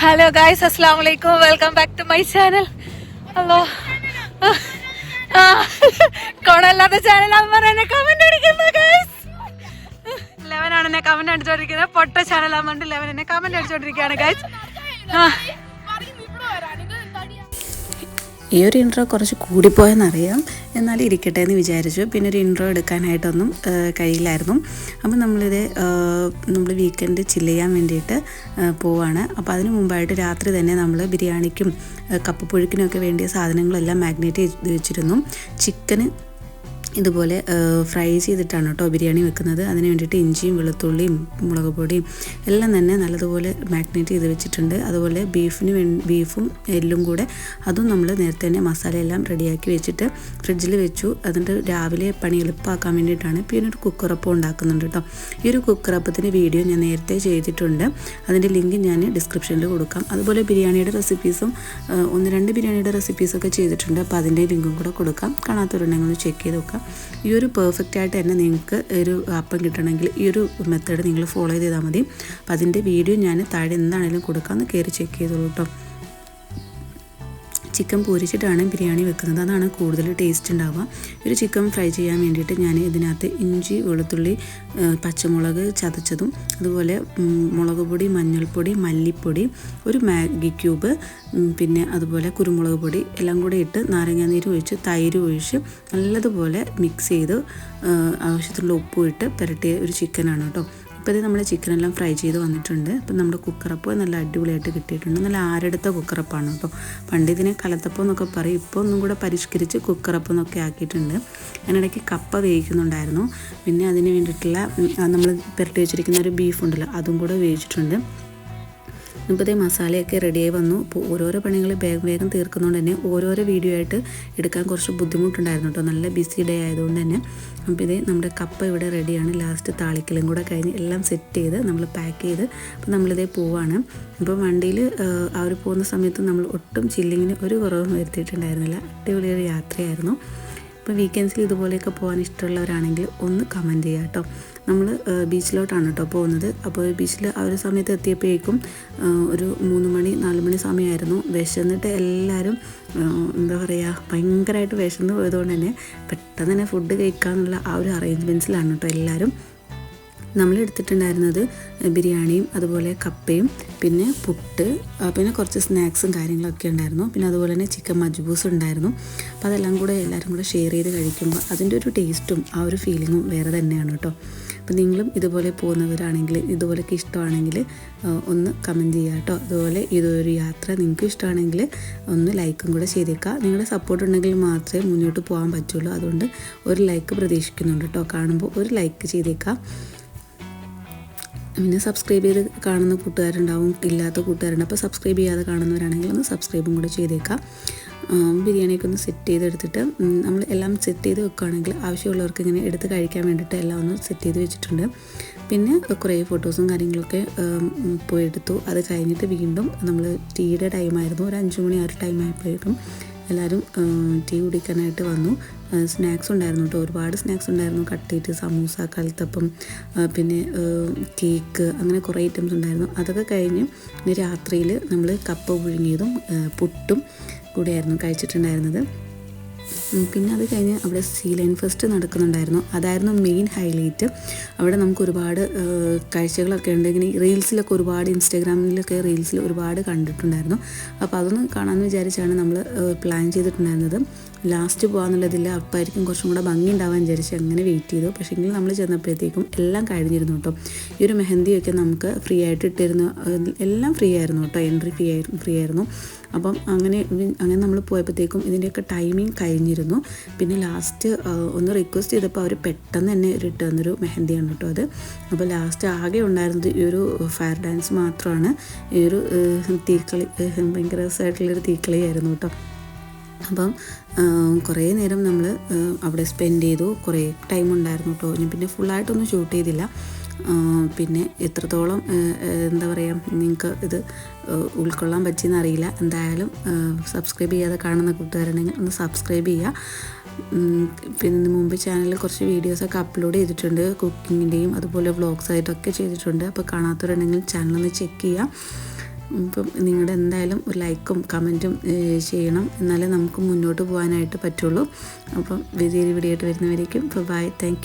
Hello guys അസ്സാം വലൈക്കും welcome back to my channel hello കൊണല്ലാത്ത channel അമ്മ എന്നെ കമന്റ് അടിക്കുന്നു ഗായ്സ് ലെവൻ ആണ് എന്നെ കമന്റ് അടിച്ചോണ്ടിരിക്കുന്നത് പൊട്ട ചാനൽ അമ്മണ്ട് ലെവൻ എന്നെ കമന്റ് അടിച്ചോണ്ടിരിക്കുകയാണ് ഗായ്സ് ഈ ഒരു ഇൻട്രോ കുറച്ച് കൂടിപ്പോയെന്നറിയാം. എന്നാലും ഇരിക്കട്ടെ എന്ന് വിചാരിച്ചു. പിന്നെ ഒരു ഇൻട്രോ എടുക്കാനായിട്ടൊന്നും കഴിയില്ലായിരുന്നു. അപ്പം നമ്മളിത് നമ്മൾ വീക്കെൻഡ് ചില്ല് ചെയ്യാൻ വേണ്ടിയിട്ട് പോവാണ്. അപ്പോൾ അതിന് മുമ്പായിട്ട് രാത്രി തന്നെ നമ്മൾ ബിരിയാണിക്കും കപ്പ് കപ്പപ്പുഴുക്കിനും ഒക്കെ വേണ്ടിയ സാധനങ്ങളെല്ലാം മാഗ്നേറ്റ് ചെയ്ത് വെച്ചിരുന്നു. ചിക്കന് ഇതുപോലെ ഫ്രൈ ചെയ്തിട്ടാണ് കേട്ടോ ബിരിയാണി വെക്കുന്നത്. അതിന് വേണ്ടിയിട്ട് ഇഞ്ചിയും വെളുത്തുള്ളിയും മുളക് പൊടിയും എല്ലാം തന്നെ നല്ലതുപോലെ മാഗ്നേറ്റ് ചെയ്ത് വെച്ചിട്ടുണ്ട്. അതുപോലെ ബീഫിന് വേ ബീഫും എല്ലും കൂടെ അതും നമ്മൾ നേരത്തെ തന്നെ മസാലയെല്ലാം റെഡിയാക്കി വെച്ചിട്ട് ഫ്രിഡ്ജിൽ വെച്ചു. എന്നിട്ട് രാവിലെ പണി എളുപ്പമാക്കാൻ വേണ്ടിയിട്ടാണ് പിന്നെ ഒരു കുക്കറപ്പം ഉണ്ടാക്കുന്നുണ്ട് കേട്ടോ. ഈ ഒരു കുക്കറപ്പത്തിന്റെ വീഡിയോ ഞാൻ നേരത്തെ ചെയ്തിട്ടുണ്ട്. അതിന്റെ ലിങ്ക് ഞാൻ ഡിസ്ക്രിപ്ഷനിൽ കൊടുക്കാം. അതുപോലെ ബിരിയാണിയുടെ റെസിപ്പീസും ഒന്ന് രണ്ട് ബിരിയാണിയുടെ റെസിപ്പീസൊക്കെ ചെയ്തിട്ടുണ്ട്. അപ്പോൾ അതിന്റെ ലിങ്കും കൂടെ കൊടുക്കാം. കാണാത്തവരുണ്ടെങ്കിൽ ഒന്ന് ചെക്ക് ചെയ്ത് നോക്കാം. ഈ ഒരു പെർഫെക്റ്റ് ആയിട്ട് തന്നെ നിങ്ങൾക്ക് ഒരു അപ്പം കിട്ടണമെങ്കിൽ ഈ ഒരു മെത്തേഡ് നിങ്ങൾ ഫോളോ ചെയ്താൽ മതി. അപ്പോൾ അതിന്റെ വീഡിയോ ഞാൻ താഴെ എന്താണെങ്കിലും കൊടുക്കാമെന്ന് കയറി ചെക്ക് ചെയ്തോളൂ കേട്ടോ ചിക്കൻ പൊരിച്ചിട്ടാണ് ബിരിയാണി വെക്കുന്നത്. അതാണ് കൂടുതൽ ടേസ്റ്റ് ഉണ്ടാവുക. ഒരു ചിക്കൻ ഫ്രൈ ചെയ്യാൻ വേണ്ടിയിട്ട് ഞാൻ ഇതിനകത്ത് ഇഞ്ചി വെളുത്തുള്ളി പച്ചമുളക് ചതച്ചതും അതുപോലെ മുളക് പൊടി മഞ്ഞൾപ്പൊടി മല്ലിപ്പൊടി ഒരു മാഗി ക്യൂബ് പിന്നെ അതുപോലെ കുരുമുളക് പൊടി എല്ലാം കൂടെ ഇട്ട് നാരങ്ങാനീര് ഒഴിച്ച് തൈര് ഒഴിച്ച് നല്ലതുപോലെ മിക്സ് ചെയ്ത് ആവശ്യത്തിനുള്ള ഉപ്പും ഇട്ട് പുരട്ടിയ ഒരു ചിക്കനാണ് കേട്ടോ. ഇപ്പോൾ ഇത് നമ്മൾ ചിക്കനെല്ലാം ഫ്രൈ ചെയ്ത് വന്നിട്ടുണ്ട്. അപ്പം നമ്മുടെ കുക്കറപ്പ് നല്ല അടിപൊളിയായിട്ട് കിട്ടിയിട്ടുണ്ട്. നല്ല ആരെടുത്ത കുക്കറപ്പാണ്. കേട്ടോ പണ്ട് ഇതിനെ കലത്തപ്പം എന്നൊക്കെ പറയും. ഇപ്പോൾ ഒന്നും കൂടെ പരിഷ്കരിച്ച് കുക്കറപ്പം എന്നൊക്കെ ആക്കിയിട്ടുണ്ട്. അതിനിടയ്ക്ക് കപ്പ വേവിക്കുന്നുണ്ടായിരുന്നു. പിന്നെ അതിന് വേണ്ടിയിട്ടുള്ള നമ്മൾ പുരട്ടി വെച്ചിരിക്കുന്ന ഒരു ബീഫ് ഉണ്ടല്ലോ അതും കൂടെ വേവിച്ചിട്ടുണ്ട്. ഇപ്പോൾ മസാലയൊക്കെ റെഡിയായി വന്നു. അപ്പോൾ ഓരോരോ പണികൾ വേഗം വേഗം തീർക്കുന്നതുകൊണ്ട് തന്നെ ഓരോരോ വീഡിയോ ആയിട്ട് എടുക്കാൻ കുറച്ച് ബുദ്ധിമുട്ടുണ്ടായിരുന്നു കേട്ടോ നല്ല ബിസി ഡേ ആയതുകൊണ്ട് തന്നെ. അപ്പോൾ ഇതേ നമ്മുടെ കപ്പ ഇവിടെ റെഡിയാണ് ലാസ്റ്റ് താളിക്കലും കൂടെ കഴിഞ്ഞ് എല്ലാം സെറ്റ് ചെയ്ത് നമ്മൾ പാക്ക് ചെയ്ത് അപ്പോൾ നമ്മളിതേ പോവാണ്. അപ്പോൾ വണ്ടിയിൽ അവർ പോകുന്ന സമയത്ത് നമ്മൾ ഒട്ടും ചില്ലിങ്ങിന് ഒരു കുറവും വരുത്തിയിട്ടുണ്ടായിരുന്നില്ല. അടിപൊളിയൊരു യാത്രയായിരുന്നു. അപ്പോൾ വീക്കെൻഡ്സിൽ ഇതുപോലെയൊക്കെ പോകാൻ ഇഷ്ടമുള്ളവരാണെങ്കിൽ ഒന്ന് കമന്റ് ചെയ്യാം കേട്ടോ നമ്മൾ ബീച്ചിലോട്ടാണ് കേട്ടോ പോകുന്നത്. അപ്പോൾ ബീച്ചിൽ ആ ഒരു സമയത്ത് എത്തിയപ്പോഴേക്കും ഒരു മൂന്ന് മണി നാല് മണി സമയമായിരുന്നു വിശന്നിട്ട് എല്ലാവരും എന്താ പറയുക ഭയങ്കരമായിട്ട് വിശന്ന് പോയതുകൊണ്ട് തന്നെ പെട്ടെന്ന് തന്നെ ഫുഡ് കഴിക്കാമെന്നുള്ള ആ ഒരു അറേഞ്ച്മെന്റ്സിലാണ് കേട്ടോ എല്ലാവരും നമ്മൾ എടുത്തിട്ടുണ്ടായിരുന്നത് ബിരിയാണിയും അതുപോലെ കപ്പയും പിന്നെ പുട്ട് പിന്നെ കുറച്ച് സ്നാക്സും കാര്യങ്ങളൊക്കെ ഉണ്ടായിരുന്നു. പിന്നെ അതുപോലെ തന്നെ ചിക്കൻ മജ്ബൂസ് ഉണ്ടായിരുന്നു. അപ്പോൾ അതെല്ലാം കൂടെ എല്ലാവരും കൂടെ ഷെയർ ചെയ്ത് കഴിക്കുമ്പോൾ അതിന്റെ ഒരു ടേസ്റ്റും ആ ഒരു ഫീലിങ്ങും വേറെ തന്നെയാണ് കേട്ടോ. അപ്പോൾ നിങ്ങളും ഇതുപോലെ പോകുന്നവരാണെങ്കിൽ ഇതുപോലെയൊക്കെ ഇഷ്ടമാണെങ്കിൽ ഒന്ന് കമന്റ് ചെയ്യുക കേട്ടോ. അതുപോലെ ഇതൊരു യാത്ര നിങ്ങൾക്ക് ഇഷ്ടമാണെങ്കിൽ ഒന്ന് ലൈക്കും കൂടെ ചെയ്തേക്കുക. നിങ്ങളുടെ സപ്പോർട്ട് ഉണ്ടെങ്കിൽ മാത്രമേ മുന്നോട്ട് പോകാൻ പറ്റുള്ളൂ. അതുകൊണ്ട് ഒരു ലൈക്ക് പ്രതീക്ഷിക്കുന്നുണ്ട് കേട്ടോ. കാണുമ്പോൾ ഒരു ലൈക്ക് ചെയ്തേക്കാം പിന്നെ സബ്സ്ക്രൈബ് ചെയ്ത് കാണുന്ന കൂട്ടുകാരുണ്ടാവും ഇല്ലാത്ത കൂട്ടുകാരുണ്ട്. അപ്പോൾ സബ്സ്ക്രൈബ് ചെയ്യാതെ കാണുന്നവരാണെങ്കിൽ ഒന്ന് സബ്സ്ക്രൈബും കൂടെ ചെയ്തേക്കാം. ബിരിയാണിയൊക്കെ ഒന്ന് സെറ്റ് ചെയ്തെടുത്തിട്ട് നമ്മൾ എല്ലാം സെറ്റ് ചെയ്ത് വെക്കുകയാണെങ്കിൽ ആവശ്യമുള്ളവർക്ക് ഇങ്ങനെ എടുത്ത് കഴിക്കാൻ വേണ്ടിയിട്ട് എല്ലാം ഒന്ന് സെറ്റ് ചെയ്ത് വെച്ചിട്ടുണ്ട്. പിന്നെ കുറേ ഫോട്ടോസും കാര്യങ്ങളൊക്കെ പോയെടുത്തു അത് കഴിഞ്ഞിട്ട് വീണ്ടും നമ്മൾ ടീയുടെ ടൈമായിരുന്നു ഒരു അഞ്ച് മണി ആ ഒരു ടൈം ആയപ്പോഴേക്കും എല്ലാവരും ടീ കുടിക്കാനായിട്ട് വന്നു. സ്നാക്സ് ഉണ്ടായിരുന്നു കേട്ടോ. ഒരുപാട് സ്നാക്സ് ഉണ്ടായിരുന്നു. കട്ട്ലേറ്റ് സമൂസ കൽത്തപ്പം പിന്നെ കേക്ക് അങ്ങനെ കുറേ ഐറ്റംസ് ഉണ്ടായിരുന്നു. അതൊക്കെ കഴിഞ്ഞ് രാത്രിയിൽ നമ്മൾ കപ്പ് പുഴുങ്ങിയതും പുട്ടും കൂടെയായിരുന്നു കഴിച്ചിട്ടുണ്ടായിരുന്നത്. പിന്നെ അത് കഴിഞ്ഞ് അവിടെ സീ ലൈൻ ഫെസ്റ്റ് നടക്കുന്നുണ്ടായിരുന്നു. അതായിരുന്നു മെയിൻ ഹൈലൈറ്റ് അവിടെ നമുക്ക് ഒരുപാട് കാഴ്ചകളൊക്കെ ഉണ്ട്. ഇങ്ങനെ റീൽസിലൊക്കെ ഒരുപാട് ഇൻസ്റ്റാഗ്രാമിലൊക്കെ റീൽസിൽ ഒരുപാട് കണ്ടിട്ടുണ്ടായിരുന്നു. അപ്പോൾ അതൊന്ന് കാണാമെന്ന് വിചാരിച്ചാണ് നമ്മൾ പ്ലാൻ ചെയ്തിട്ടുണ്ടായിരുന്നത്. ലാസ്റ്റ് പോകാമെന്നുള്ളതില്ല അപ്പായിരിക്കും കുറച്ചും കൂടെ ഭംഗി ഉണ്ടാവാൻ വിചാരിച്ച് അങ്ങനെ വെയിറ്റ് ചെയ്തു. പക്ഷേ എങ്കിൽ നമ്മൾ ചെന്നപ്പോഴത്തേക്കും എല്ലാം കഴിഞ്ഞിരുന്നു കേട്ടോ. ഈ ഒരു മെഹന്തിയൊക്കെ നമുക്ക് ഫ്രീ ആയിട്ട് ഇട്ടിരുന്നു. എല്ലാം ഫ്രീ ആയിരുന്നു കേട്ടോ. എൻട്രി ഫ്രീ ആയിരുന്നു ഫ്രീ ആയിരുന്നു. അപ്പം അങ്ങനെ അങ്ങനെ നമ്മൾ പോയപ്പോഴത്തേക്കും ഇതിന്റെയൊക്കെ ടൈമിങ് കഴിഞ്ഞിരുന്നു. പിന്നെ ലാസ്റ്റ് ഒന്ന് റിക്വസ്റ്റ് ചെയ്തപ്പോൾ അവർ പെട്ടെന്ന് തന്നെ ഇട്ട് മെഹന്തിയാണ് കേട്ടോ അത്. അപ്പോൾ ലാസ്റ്റ് ആകെ ഉണ്ടായിരുന്നത് ഈ ഒരു ഫയർ ഡാൻസ് മാത്രമാണ് ഈ ഒരു തീക്കളി ഭയങ്കര രസമായിട്ടുള്ളൊരു തീക്കളിയായിരുന്നു കേട്ടോ. അപ്പം കുറേ നേരം നമ്മൾ അവിടെ സ്പെൻഡ് ചെയ്തു. കുറേ ടൈം ഉണ്ടായിരുന്നു കേട്ടോ. ഞാൻ പിന്നെ ഫുള്ളായിട്ടൊന്നും ഷൂട്ട് ചെയ്തില്ല. പിന്നെ എത്രത്തോളം എന്താ പറയുക നിങ്ങൾക്ക് ഇത് ഉൾക്കൊള്ളാൻ പറ്റിയെന്ന് അറിയില്ല. എന്തായാലും സബ്സ്ക്രൈബ് ചെയ്യാതെ കാണുന്ന കൂട്ടുകാരുണ്ടെങ്കിൽ ഒന്ന് സബ്സ്ക്രൈബ് ചെയ്യുക പിന്നെ മുമ്പ് ചാനലിൽ കുറച്ച് വീഡിയോസൊക്കെ അപ്ലോഡ് ചെയ്തിട്ടുണ്ട്. കുക്കിങ്ങിന്റെയും അതുപോലെ വ്ളോഗ്സ് ആയിട്ടൊക്കെ ചെയ്തിട്ടുണ്ട്. അപ്പോൾ കാണാത്തവരുണ്ടെങ്കിൽ ചാനലൊന്ന് ചെക്ക് ചെയ്യുക ഇപ്പം നിങ്ങളുടെ എന്തായാലും ഒരു ലൈക്കും കമന്റും ചെയ്യണം. എന്നാലേ നമുക്ക് മുന്നോട്ട് പോകാനായിട്ട് പറ്റുള്ളൂ. അപ്പം വലിയൊരു വീഡിയോ ആയിട്ട് വരുന്നവരേക്കും ബൈ താങ്ക്